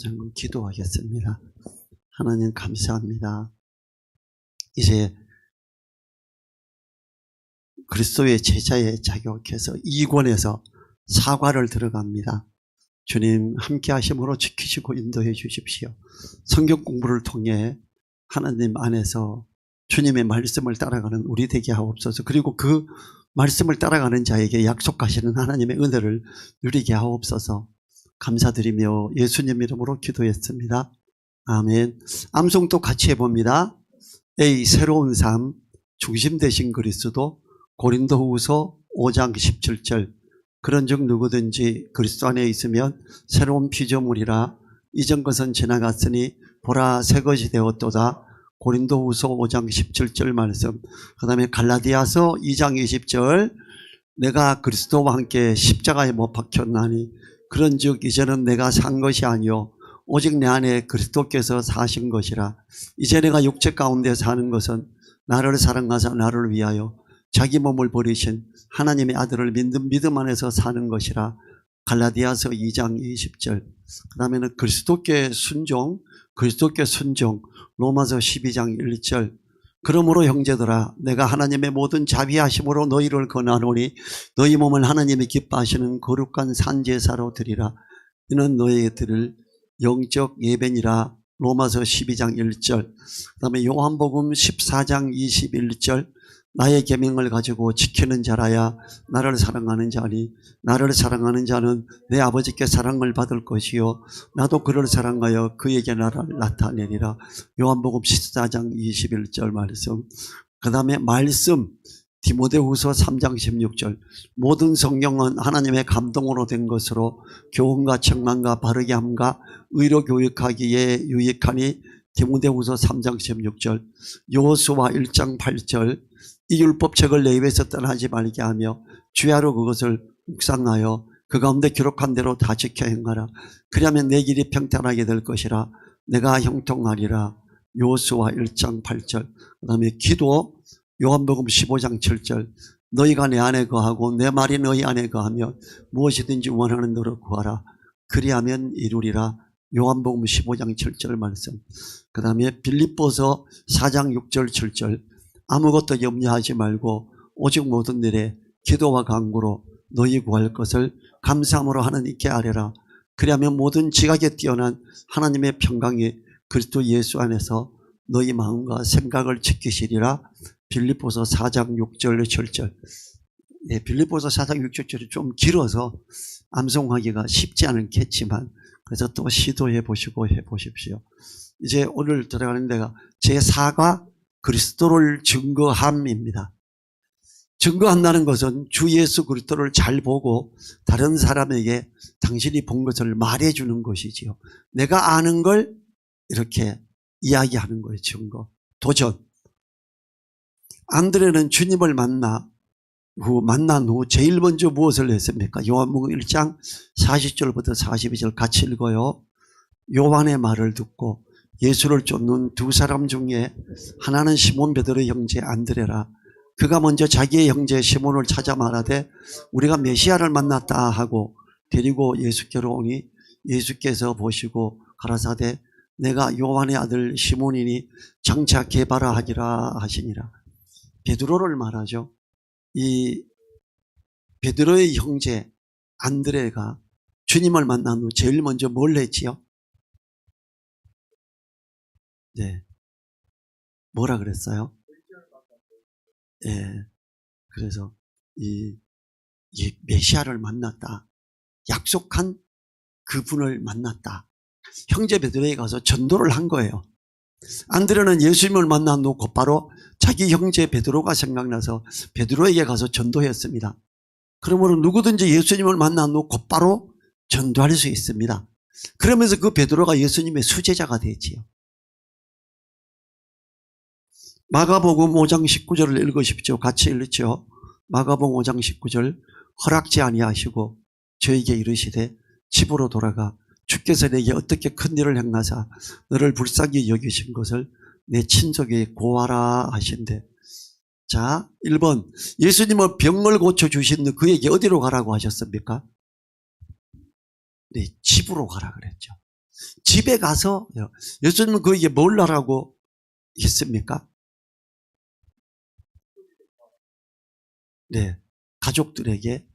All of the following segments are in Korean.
잠깐 기도하겠습니다. 하나님 감사합니다. 이제 그리스도의 제자에 자격해서 2권에서 사과를 들어갑니다. 주님 함께 하심으로 지키시고 인도해 주십시오. 성경 공부를 통해 하나님 안에서 주님의 말씀을 따라가는 우리 되게 하옵소서. 그리고 그 말씀을 따라가는 자에게 약속하시는 하나님의 은혜를 누리게 하옵소서. 감사드리며 예수님 이름으로 기도했습니다. 아멘. 암송도 같이 해봅니다. A. 새로운 삶, 중심 되신 그리스도, 고린도 후서 5장 17절. 그런 즉 누구든지 그리스도 안에 있으면 새로운 피조물이라 이전 것은 지나갔으니 보라 새 것이 되었도다. 고린도 후서 5장 17절 말씀. 그 다음에 갈라디아서 2장 20절. 내가 그리스도와 함께 십자가에 못 박혔나니 그런즉 이제는 내가 산 것이 아니요 오직 내 안에 그리스도께서 사신 것이라. 이제 내가 육체 가운데 사는 것은 나를 사랑하사 나를 위하여 자기 몸을 버리신 하나님의 아들을 믿는 믿음 안에서 사는 것이라. 갈라디아서 2장 20절. 그 다음에는 그리스도께 순종, 그리스도께 순종. 로마서 12장 1절. 그러므로 형제들아 내가 하나님의 모든 자비하심으로 너희를 권하노니 너희 몸을 하나님이 기뻐하시는 거룩한 산제사로 드리라. 이는 너희에게 드릴 영적 예배니라. 로마서 12장 1절. 그 다음에 요한복음 14장 21절. 나의 계명을 가지고 지키는 자라야 나를 사랑하는 자니 나를 사랑하는 자는 내 아버지께 사랑을 받을 것이요 나도 그를 사랑하여 그에게 나를 나타내리라. 요한복음 14장 21절 말씀. 그 다음에 말씀 디모데후서 3장 16절. 모든 성경은 하나님의 감동으로 된 것으로 교훈과 청만과 바르게 함과 의로 교육하기에 유익하니 디모데후서 3장 16절. 요수와 1장 8절 이 율법책을 내 입에서 떠나지 말게 하며 주야로 그것을 묵상하여 그 가운데 기록한 대로 다 지켜 행하라. 그리하면 내 길이 평탄하게 될 것이라. 내가 형통하리라. 요수와 1장 8절. 그 다음에 기도 요한복음 15장 7절. 너희가 내 안에 거하고 내 말이 너희 안에 거하며 무엇이든지 원하는 대로 구하라. 그리하면 이루리라. 요한복음 15장 7절 말씀. 그 다음에 빌립보서 4장 6절 7절. 아무것도 염려하지 말고 오직 모든 일에 기도와 간구로 너희 구할 것을 감사함으로 하나님께 아뢰라. 그리하면 모든 지각에 뛰어난 하나님의 평강이 그리스도 예수 안에서 너희 마음과 생각을 지키시리라. 빌립보서 4장 6절 7절. 네, 빌립보서 4장 6절 7절이 좀 길어서 암송하기가 쉽지 않겠지만 그래서 또 시도해 보시고 해 보십시오. 이제 오늘 들어가는 데가 제4가 그리스도를 증거함입니다. 증거한다는 것은 주 예수 그리스도를 잘 보고 다른 사람에게 당신이 본 것을 말해 주는 것이지요. 내가 아는 걸 이렇게 이야기하는 거예요. 증거. 도전. 안드레는 주님을 만나 후 만난 후 제일 먼저 무엇을 했습니까? 요한복음 1장 40절부터 42절 같이 읽어요. 요한의 말을 듣고 예수를 쫓는 두 사람 중에 하나는 시몬 베드로의 형제 안드레라. 그가 먼저 자기의 형제 시몬을 찾아 말하되 우리가 메시아를 만났다 하고 데리고 예수께로 오니 예수께서 보시고 가라사대 내가 요한의 아들 시몬이니 장차 개바라 하기라 하시니라. 베드로를 말하죠. 이 베드로의 형제 안드레가 주님을 만난 후 제일 먼저 뭘 했지요? 네. 뭐라 그랬어요? 예. 그래서 이, 이 메시아를 만났다. 약속한 그분을 만났다. 형제 베드로에 가서 전도를 한 거예요. 안드레는 예수님을 만난 후 곧바로 자기 형제 베드로가 생각나서 베드로에게 가서 전도했습니다. 그러므로 누구든지 예수님을 만난 후 곧바로 전도할 수 있습니다. 그러면서 그 베드로가 예수님의 수제자가 되지요. 마가복음 5장 19절을 읽으십시오. 같이 읽죠. 마가복음 5장 19절 허락지 아니하시고 저에게 이르시되 집으로 돌아가 주께서 내게 어떻게 큰 일을 행하사 너를 불쌍히 여기신 것을 내 친족에 고하라 하신대. 자, 1번 예수님은 병을 고쳐 주신 그에게 어디로 가라고 하셨습니까? 네, 집으로 가라 그랬죠. 집에 가서 예수님은 그에게 뭘 하라고 했습니까? 네, 가족들에게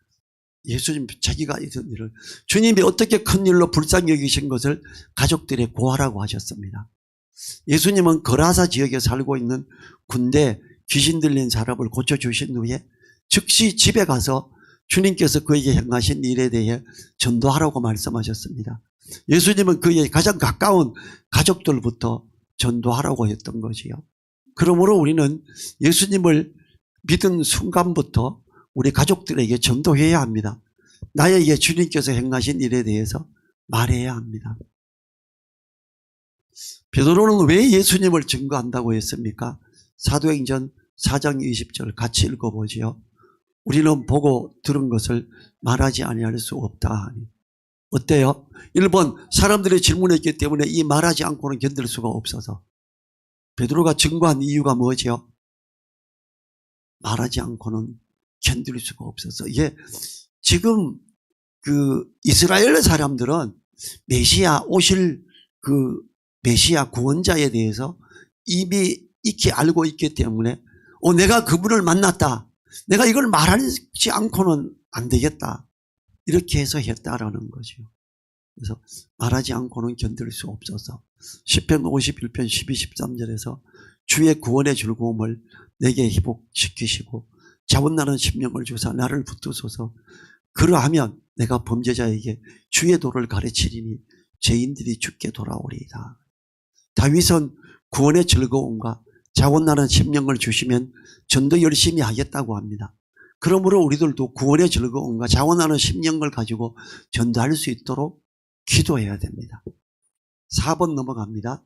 예수님 자기가 이런 일을 주님이 어떻게 큰 일로 불쌍히 여기신 것을 가족들에 고하라고 하셨습니다. 예수님은 거라사 지역에 살고 있는 군대 귀신 들린 사람을 고쳐주신 후에 즉시 집에 가서 주님께서 그에게 행하신 일에 대해 전도하라고 말씀하셨습니다. 예수님은 그의 가장 가까운 가족들부터 전도하라고 했던 거지요. 그러므로 우리는 예수님을 믿은 순간부터 우리 가족들에게 전도해야 합니다. 나에게 주님께서 행하신 일에 대해서 말해야 합니다. 베드로는 왜 예수님을 증거한다고 했습니까? 사도행전 4장 20절 같이 읽어보지요. 우리는 보고 들은 것을 말하지 아니할 수 없다. 어때요? 1번 사람들이 질문했기 때문에 이 말하지 않고는 견딜 수가 없어서 베드로가 증거한 이유가 뭐지요? 말하지 않고는 견딜 수가 없어서 이게 지금 그 이스라엘 사람들은 메시아 오실 그 메시아 구원자에 대해서 이미 익히 알고 있기 때문에 어 내가 그분을 만났다. 내가 이걸 말하지 않고는 안 되겠다. 이렇게 해서 했다라는 거죠. 그래서 말하지 않고는 견딜 수 없어서 10편 51편 12, 13절에서 주의 구원의 즐거움을 내게 회복시키시고 자원나는 심령을 주사 나를 붙드소서 그러하면 내가 범죄자에게 주의 도를 가르치리니 죄인들이 죽게 돌아오리이다. 다윗은 구원의 즐거움과 자원나는 심령을 주시면 전도 열심히 하겠다고 합니다. 그러므로 우리들도 구원의 즐거움과 자원하는 심령을 가지고 전도할 수 있도록 기도해야 됩니다. 4번 넘어갑니다.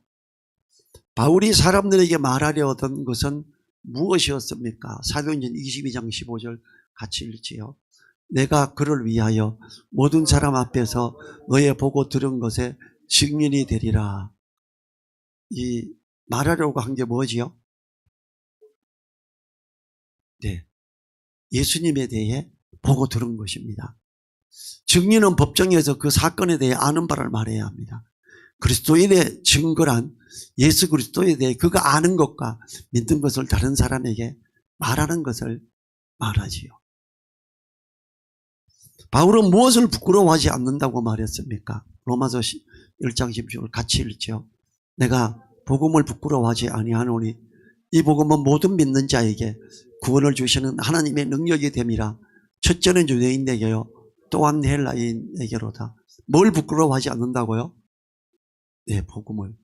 바울이 사람들에게 말하려 하던 것은 무엇이었습니까? 사도행전 22장 15절 같이 읽지요. 내가 그를 위하여 모든 사람 앞에서 너의 보고 들은 것에 증인이 되리라. 이 말하려고 한 게 뭐지요? 네. 예수님에 대해 보고 들은 것입니다. 증인은 법정에서 그 사건에 대해 아는 바를 말해야 합니다. 그리스도인의 증거란 예수 그리스도에 대해 그가 아는 것과 믿는 것을 다른 사람에게 말하는 것을 말하지요. 바울은 무엇을 부끄러워하지 않는다고 말했습니까? 로마서 1장 10절 같이 읽죠. 내가 복음을 부끄러워하지 아니하노니 이 복음은 모든 믿는 자에게 구원을 주시는 하나님의 능력이 됨이라 첫째는 유대인에게요 또한 헬라인에게로다. 뭘 부끄러워하지 않는다고요? 네, 복음을.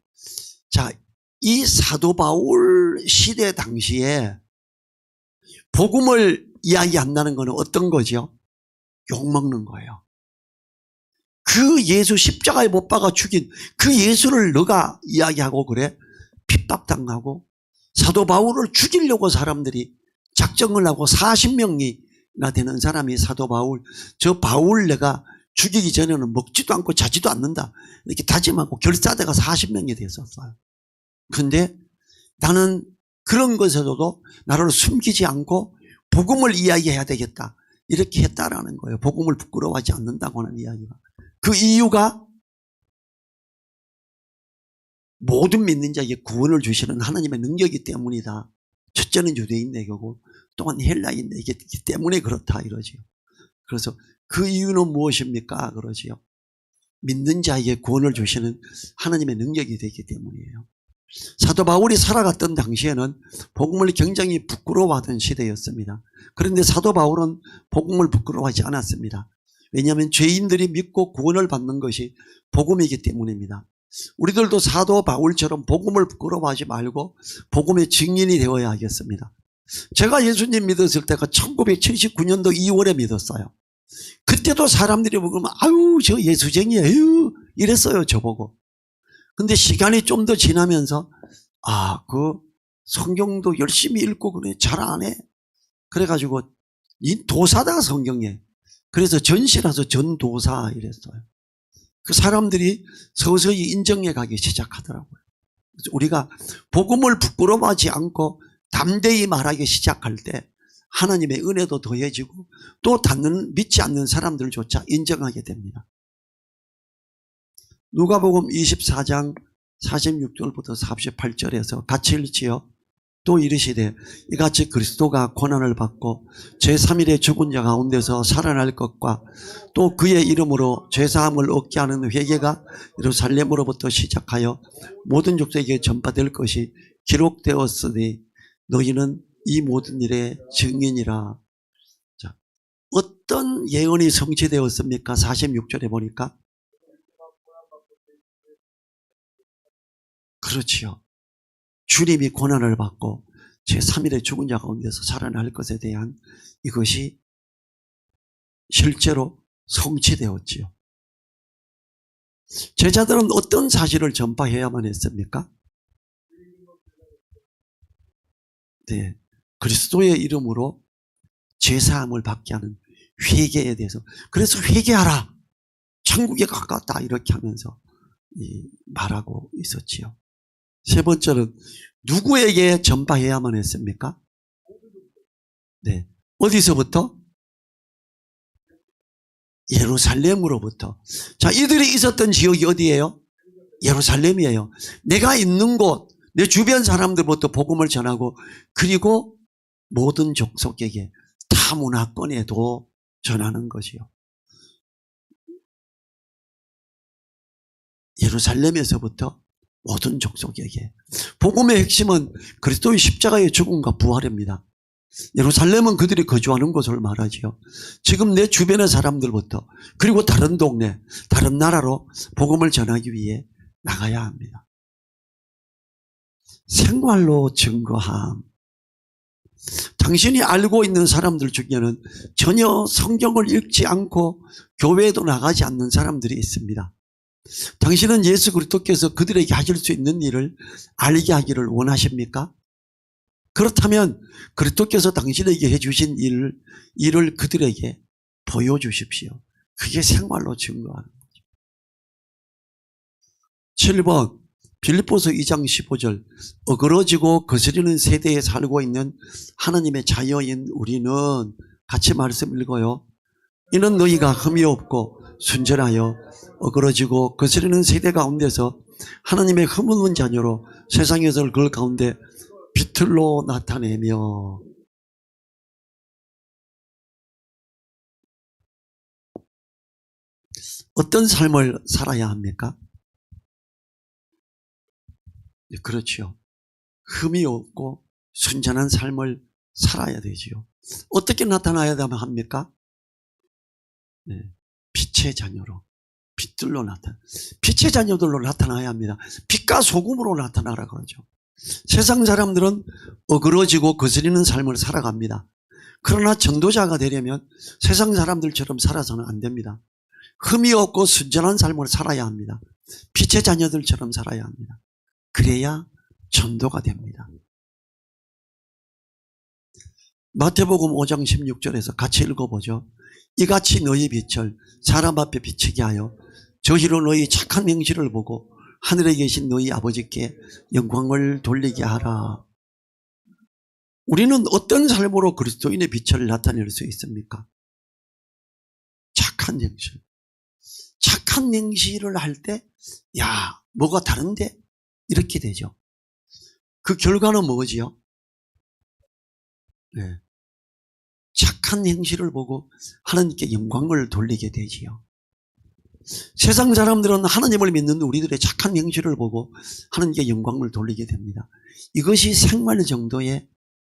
자, 이 사도 바울 시대 당시에 복음을 이야기 한다는 것은 어떤 거죠? 욕먹는 거예요. 그 예수 십자가에 못 박아 죽인 그 예수를 너가 이야기하고 그래? 핍박당하고 사도 바울을 죽이려고 사람들이 작정을 하고 40명이나 되는 사람이 사도 바울, 저 바울 내가 죽이기 전에는 먹지도 않고 자지도 않는다. 이렇게 다짐하고 결사대가 40명이 됐었어요. 근데 나는 그런 것에서도 나를 숨기지 않고 복음을 이야기해야 되겠다. 이렇게 했다라는 거예요. 복음을 부끄러워하지 않는다고 하는 이야기가. 그 이유가 모든 믿는 자에게 구원을 주시는 하나님의 능력이 때문이다. 첫째는 유대인에게고 또한 헬라인에게이기 때문에 그렇다 이러지요. 그래서 그 이유는 무엇입니까? 그러지요. 믿는 자에게 구원을 주시는 하나님의 능력이 되기 때문이에요. 사도 바울이 살아갔던 당시에는 복음을 굉장히 부끄러워하던 시대였습니다. 그런데 사도 바울은 복음을 부끄러워하지 않았습니다. 왜냐하면 죄인들이 믿고 구원을 받는 것이 복음이기 때문입니다. 우리들도 사도 바울처럼 복음을 부끄러워하지 말고 복음의 증인이 되어야 하겠습니다. 제가 예수님 믿었을 때가 1979년도 2월에 믿었어요. 그때도 사람들이 보면 아유 저 예수쟁이에요 이랬어요 저보고. 근데 시간이 좀 더 지나면서 아 그 성경도 열심히 읽고 그래 잘 안 해. 그래가지고 이 도사다 성경에. 그래서 전시라서 전도사 이랬어요. 그 사람들이 서서히 인정해 가기 시작하더라고요. 우리가 복음을 부끄러워하지 않고 담대히 말하기 시작할 때 하나님의 은혜도 더해지고 또 닿는 믿지 않는 사람들조차 인정하게 됩니다. 누가복음 24장 46절부터 48절에서 같이 읽지요. 또 이르시되 이같이 그리스도가 고난을 받고 제3일에 죽은 자 가운데서 살아날 것과 또 그의 이름으로 죄사함을 얻게 하는 회개가 예루살렘으로부터 시작하여 모든 족속에게 전파될 것이 기록되었으니 너희는 이 모든 일의 증인이라. 자, 어떤 예언이 성취되었습니까? 46절에 보니까 그렇지요. 주님이 고난을 받고 제3일에 죽은 자 가운데서 살아날 것에 대한 이것이 실제로 성취되었지요. 제자들은 어떤 사실을 전파해야만 했습니까? 네. 그리스도의 이름으로 제사함을 받게 하는 회개에 대해서. 그래서 회개하라! 천국에 가깝다! 이렇게 하면서 이 말하고 있었지요. 세 번째는 누구에게 전파해야만 했습니까? 네. 어디서부터? 예루살렘으로부터. 자, 이들이 있었던 지역이 어디예요? 예루살렘이에요. 내가 있는 곳, 내 주변 사람들부터 복음을 전하고, 그리고 모든 족속에게 타 문화권에도 전하는 것이요. 예루살렘에서부터 모든 족속에게. 복음의 핵심은 그리스도의 십자가의 죽음과 부활입니다. 예루살렘은 그들이 거주하는 곳을 말하지요. 지금 내 주변의 사람들부터 그리고 다른 동네, 다른 나라로 복음을 전하기 위해 나가야 합니다. 생활로 증거함. 당신이 알고 있는 사람들 중에는 전혀 성경을 읽지 않고 교회에도 나가지 않는 사람들이 있습니다. 당신은 예수 그리스도께서 그들에게 하실 수 있는 일을 알게 하기를 원하십니까? 그렇다면 그리스도께서 당신에게 해주신 일을, 일을 그들에게 보여주십시오. 그게 생활로 증거하는 거죠. 7번 빌립보서 2장 15절 어그러지고 거스리는 세대에 살고 있는 하나님의 자녀인 우리는 같이 말씀 읽어요. 이는 너희가 흠이 없고 순전하여 어그러지고 거스리는 세대 가운데서 하나님의 흠없는 자녀로 세상에서 그 가운데 비틀로 나타내며 어떤 삶을 살아야 합니까? 네, 그렇지요. 흠이 없고 순전한 삶을 살아야 되지요. 어떻게 나타나야 합니까? 네, 빛의 자녀로, 빛들로 나타나. 빛의 자녀들로 나타나야 합니다. 빛과 소금으로 나타나라 그러죠. 세상 사람들은 어그러지고 거스리는 삶을 살아갑니다. 그러나 전도자가 되려면 세상 사람들처럼 살아서는 안 됩니다. 흠이 없고 순전한 삶을 살아야 합니다. 빛의 자녀들처럼 살아야 합니다. 그래야 전도가 됩니다. 마태복음 5장 16절에서 같이 읽어보죠. 이같이 너희 빛을 사람 앞에 비치게 하여 저희로 너희 착한 행실을 보고 하늘에 계신 너희 아버지께 영광을 돌리게 하라. 우리는 어떤 삶으로 그리스도인의 빛을 나타낼 수 있습니까? 착한 행실. 착한 행실을 할 때, 야, 뭐가 다른데? 이렇게 되죠. 그 결과는 뭐지요? 네. 착한 행실을 보고 하나님께 영광을 돌리게 되지요. 세상 사람들은 하나님을 믿는 우리들의 착한 행실을 보고 하나님께 영광을 돌리게 됩니다. 이것이 생활 정도의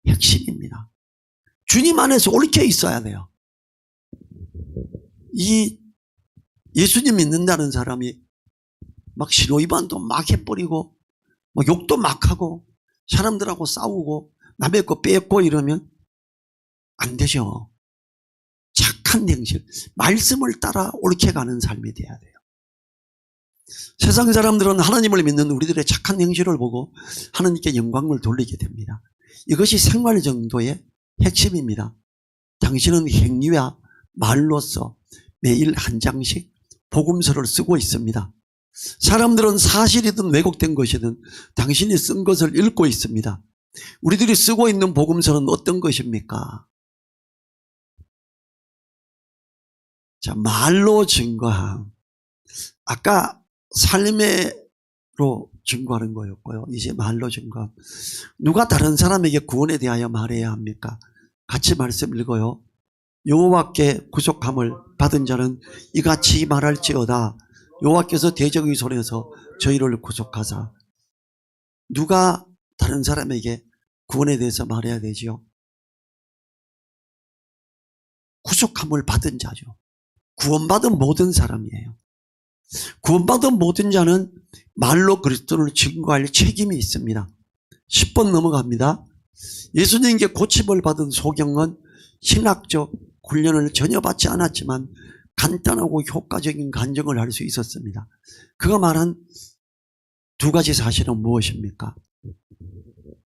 핵심입니다. 주님 안에서 옳게 있어야 돼요. 이 예수님 믿는다는 사람이 막 신호위반도 막 해버리고 뭐 욕도 막 하고 사람들하고 싸우고 남의 거 뺏고 이러면 안 되죠. 착한 행실, 말씀을 따라 옳게 가는 삶이 돼야 돼요. 세상 사람들은 하나님을 믿는 우리들의 착한 행실을 보고 하나님께 영광을 돌리게 됩니다. 이것이 생활 정도의 핵심입니다. 당신은 행위와 말로써 매일 한 장씩 복음서를 쓰고 있습니다. 사람들은 사실이든 왜곡된 것이든 당신이 쓴 것을 읽고 있습니다. 우리들이 쓰고 있는 복음서는 어떤 것입니까? 자, 말로 증거함. 아까 삶으로 증거하는 거였고요. 이제 말로 증거. 누가 다른 사람에게 구원에 대하여 말해야 합니까? 같이 말씀 읽어요. 여호와께 구속함을 받은 자는 이같이 말할지어다. 여호와께서 대적의 손에서 저희를 구속하사 누가 다른 사람에게 구원에 대해서 말해야 되지요? 구속함을 받은 자죠. 구원받은 모든 사람이에요. 구원받은 모든 자는 말로 그리스도를 증거할 책임이 있습니다. 10번 넘어갑니다. 예수님께 고침을 받은 소경은 신학적 훈련을 전혀 받지 않았지만 간단하고 효과적인 간증을 할 수 있었습니다. 그가 말한 두 가지 사실은 무엇입니까?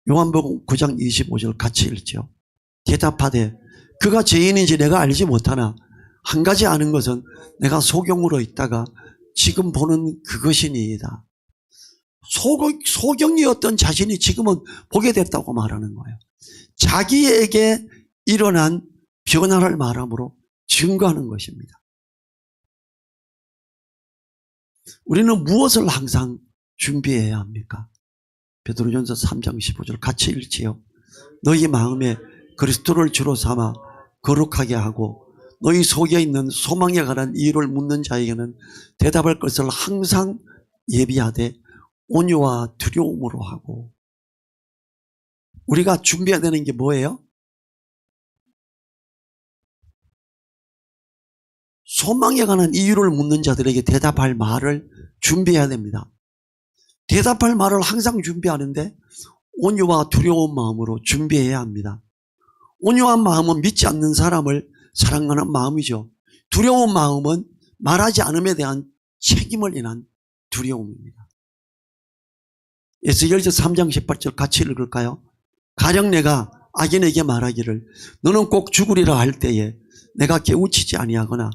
요한복음 9장 25절 같이 읽죠. 대답하되 그가 죄인인지 내가 알지 못하나 한 가지 아는 것은 내가 소경으로 있다가 지금 보는 그것이니이다. 소경, 소경이었던 자신이 지금은 보게 됐다고 말하는 거예요. 자기에게 일어난 변화를 말함으로 증거하는 것입니다. 우리는 무엇을 항상 준비해야 합니까? 베드로전서 3장 15절 같이 읽지요. 너희 마음에 그리스도를 주로 삼아 거룩하게 하고 너희 속에 있는 소망에 관한 이유를 묻는 자에게는 대답할 것을 항상 예비하되 온유와 두려움으로 하고 우리가 준비해야 되는 게 뭐예요? 소망에 관한 이유를 묻는 자들에게 대답할 말을 준비해야 됩니다. 대답할 말을 항상 준비하는데 온유와 두려운 마음으로 준비해야 합니다. 온유한 마음은 믿지 않는 사람을 사랑하는 마음이죠. 두려운 마음은 말하지 않음에 대한 책임을 인한 두려움입니다. 에스겔서 3장 18절 같이 읽을까요? 가령 내가 악인에게 말하기를 너는 꼭 죽으리라 할 때에 내가 깨우치지 아니하거나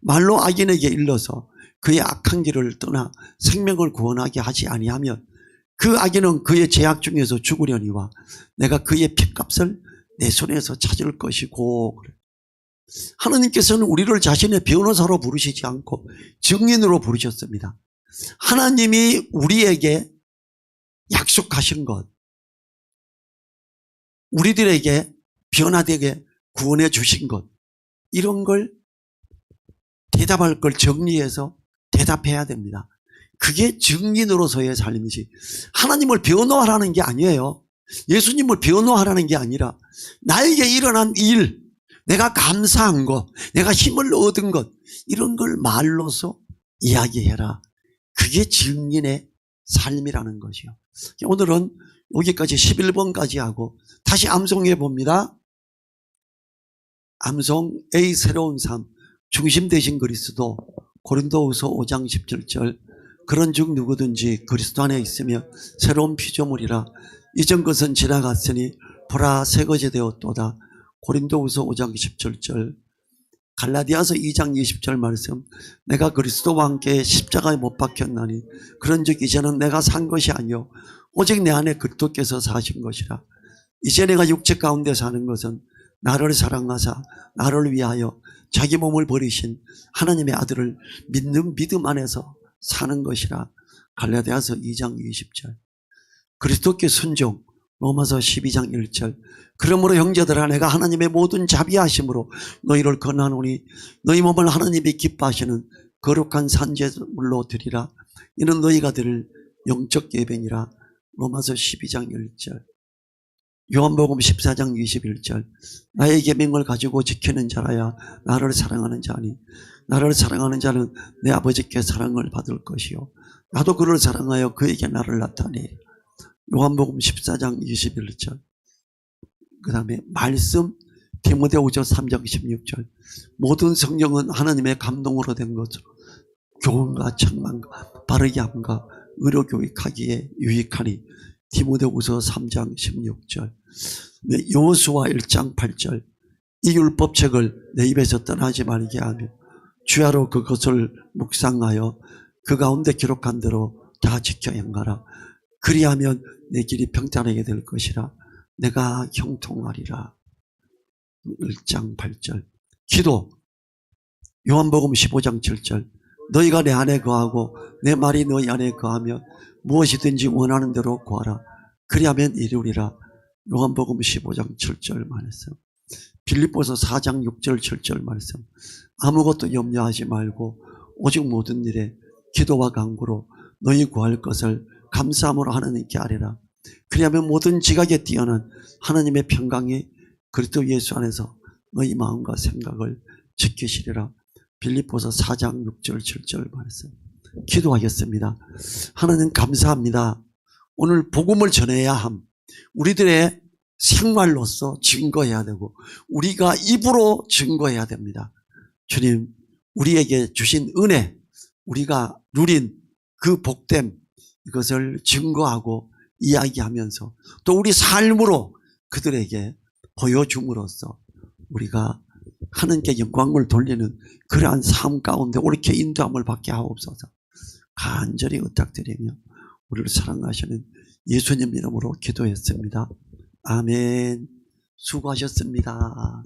말로 악인에게 일러서 그의 악한 길을 떠나 생명을 구원하게 하지 아니하면 그 악인은 그의 죄악 중에서 죽으려니와 내가 그의 핏값을 내 손에서 찾을 것이고 하나님께서는 우리를 자신의 변호사로 부르시지 않고 증인으로 부르셨습니다. 하나님이 우리에게 약속하신 것, 우리들에게 변화되게 구원해 주신 것, 이런 걸 대답할 걸 정리해서 대답해야 됩니다. 그게 증인으로서의 삶이지. 하나님을 변호하라는 게 아니에요. 예수님을 변호하라는 게 아니라 나에게 일어난 일, 내가 감사한 것, 내가 힘을 얻은 것, 이런 걸 말로서 이야기해라. 그게 증인의 삶이라는 것이요. 오늘은 여기까지 11번까지 하고 다시 암송해 봅니다. 암송 A 새로운 삶 중심 되신 그리스도 고린도후서 5장 17절 그런 즉 누구든지 그리스도 안에 있으며 새로운 피조물이라 이전 것은 지나갔으니 보라 새 것이 되었도다. 고린도후서 5장 17절. 갈라디아서 2장 20절 말씀 내가 그리스도와 함께 십자가에 못 박혔나니 그런즉 이제는 내가 산 것이 아니요 오직 내 안에 그리스도께서 사신 것이라. 이제 내가 육체 가운데 사는 것은 나를 사랑하사 나를 위하여 자기 몸을 버리신 하나님의 아들을 믿는 믿음 안에서 사는 것이라. 갈라디아서 2장 20절. 그리스도께 순종. 로마서 12장 1절. 그러므로 형제들아 내가 하나님의 모든 자비하심으로 너희를 권하노니 너희 몸을 하나님이 기뻐하시는 거룩한 산제물로 드리라. 이는 너희가 드릴 영적 예배니라. 로마서 12장 1절 요한복음 14장 21절 나의 계명을 가지고 지키는 자라야 나를 사랑하는 자니 나를 사랑하는 자는 내 아버지께 사랑을 받을 것이요 나도 그를 사랑하여 그에게 나를 나타내 요한복음 14장 21절. 그 다음에 말씀 디모데후서 3장 16절. 모든 성경은 하나님의 감동으로 된 것으로 교훈과 책망과 바르게 함과 의료 교육하기에 유익하니 디모데후서 3장 16절. 여호수아 1장 8절. 이 율법책을 내 입에서 떠나지 말게 하며 주야로 그것을 묵상하여 그 가운데 기록한 대로 다 지켜 행하라. 그리하면 내 길이 평탄하게 될 것이라 내가 형통하리라. 1장 8절. 기도. 요한복음 15장 7절. 너희가 내 안에 거하고 내 말이 너희 안에 거하며 무엇이든지 원하는 대로 구하라. 그리하면 이루리라. 요한복음 15장 7절 말씀. 빌립보서 4장 6절 7절 말씀. 아무것도 염려하지 말고 오직 모든 일에 기도와 간구로 너희 구할 것을 감사함으로 하나님께 아뢰라. 그리하면 모든 지각에 뛰어난 하나님의 평강이 그리스도 예수 안에서 너희 마음과 생각을 지키시리라. 빌립보서 4장 6절 7절 말씀. 기도하겠습니다. 하나님 감사합니다. 오늘 복음을 전해야 함. 우리들의 생활로서 증거해야 되고 우리가 입으로 증거해야 됩니다. 주님, 우리에게 주신 은혜, 우리가 누린 그 복됨 이것을 증거하고 이야기하면서 또 우리 삶으로 그들에게 보여줌으로써 우리가 하나님께 영광을 돌리는 그러한 삶 가운데 옳게 인도함을 받게 하옵소서. 간절히 부탁드리며 우리를 사랑하시는 예수님 이름으로 기도했습니다. 아멘. 수고하셨습니다.